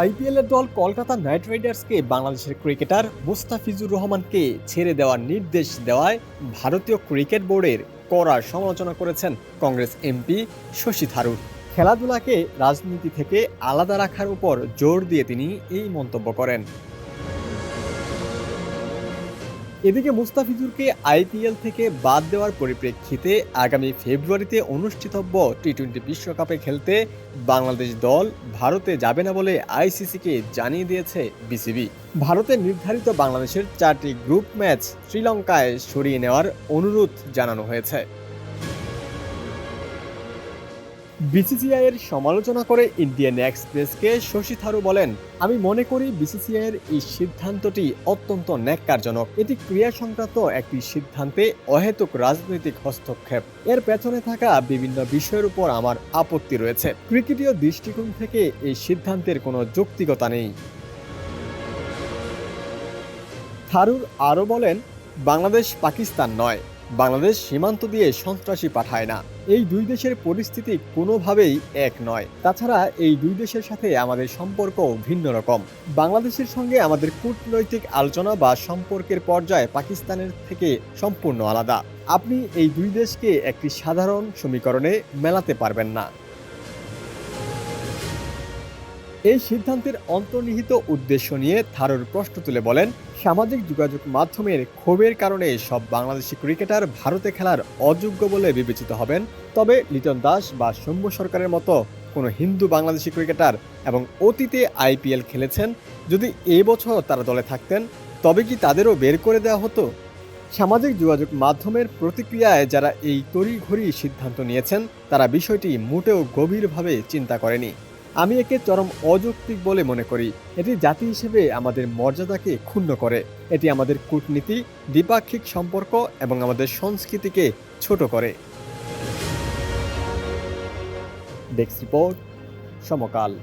আইপিএলের দল কলকাতা নাইট রাইডার্সকে বাংলাদেশের ক্রিকেটার মুস্তাফিজুর রহমানকে ছেড়ে দেওয়ার নির্দেশ দেওয়ায় ভারতীয় ক্রিকেট বোর্ডের কড়া সমালোচনা করেছেন কংগ্রেস এমপি শশী থারুর। খেলাধুলাকে রাজনীতি থেকে আলাদা রাখার উপর জোর দিয়ে তিনি এই মন্তব্য করেন। এদিকে মুস্তাফিজুরকে আইপিএল থেকে বাদ দেওয়ার পরিপ্রেক্ষিতে আগামী ফেব্রুয়ারিতে অনুষ্ঠিতব্য টি টোয়েন্টি বিশ্বকাপে খেলতে বাংলাদেশ দল ভারতে যাবে না বলে আইসিসিকে জানিয়ে দিয়েছে বিসিবি। ভারতে নির্ধারিত বাংলাদেশের চারটি গ্রুপ ম্যাচ শ্রীলঙ্কায় সরিয়ে নেওয়ার অনুরোধ জানানো হয়েছে। বিসিসিআই এর সমালোচনা করে ইন্ডিয়ান এক্সপ্রেসকে শশী থারু বলেন, আমি মনে করি বিসিসিআই এর এই সিদ্ধান্তটি অত্যন্ত ন্যাক্কারজনক। এটি ক্রিয়া সংক্রান্ত একটি সিদ্ধান্তে অহেতুক রাজনৈতিক হস্তক্ষেপ। এর পেছনে থাকা বিভিন্ন বিষয়ের উপর আমার আপত্তি রয়েছে। ক্রিকেটীয় দৃষ্টিকোণ থেকে এই সিদ্ধান্তের কোনো যৌক্তিকতা নেই। থারুর আরও বলেন বাংলাদেশ পাকিস্তান নয়। বাংলাদেশ সীমান্ত দিয়ে সন্ত্রাসী পাঠায় না। এই দুই দেশের পরিস্থিতি কোনোভাবেই এক নয়। তাছাড়া এই দুই দেশের সাথে আমাদের সম্পর্ক ভিন্ন রকম। বাংলাদেশের সঙ্গে আমাদের কূটনৈতিক আলোচনা বা সম্পর্কের পর্যায়ে পাকিস্তানের থেকে সম্পূর্ণ আলাদা। আপনি এই দুই দেশকে একটি সাধারণ সমীকরণে মেলাতে পারবেন না। এই সিদ্ধান্তের অন্তর্নিহিত উদ্দেশ্য নিয়ে থারুর প্রশ্ন তুলে বলেন, সামাজিক যোগাযোগ মাধ্যমের ক্ষোভের কারণে সব বাংলাদেশি ক্রিকেটার ভারতে খেলার অযোগ্য বলে বিবেচিত হবেন। তবে লিটন দাস বা সৌম্য সরকারের মতো কোনো হিন্দু বাংলাদেশি ক্রিকেটার এবং অতীতে আইপিএল খেলেছেন, যদি এবছর তারা দলে থাকতেন, তবে কি তাদেরও বের করে দেওয়া হতো? সামাজিক যোগাযোগ মাধ্যমের প্রতিক্রিয়ায় যারা এই তড়িঘড়ি সিদ্ধান্ত নিয়েছেন, তারা বিষয়টি মোটেও গভীরভাবে চিন্তা করেনি। আমি একে চরম অযৌক্তিক বলে মনে করি। এটি জাতি হিসেবে আমাদের মর্যাদাকে ক্ষুণ্ণ করে। এটি আমাদের কূটনীতি, দ্বিপাক্ষিক সম্পর্ক এবং আমাদের সংস্কৃতিকে ছোট করে। Desk report Samakal.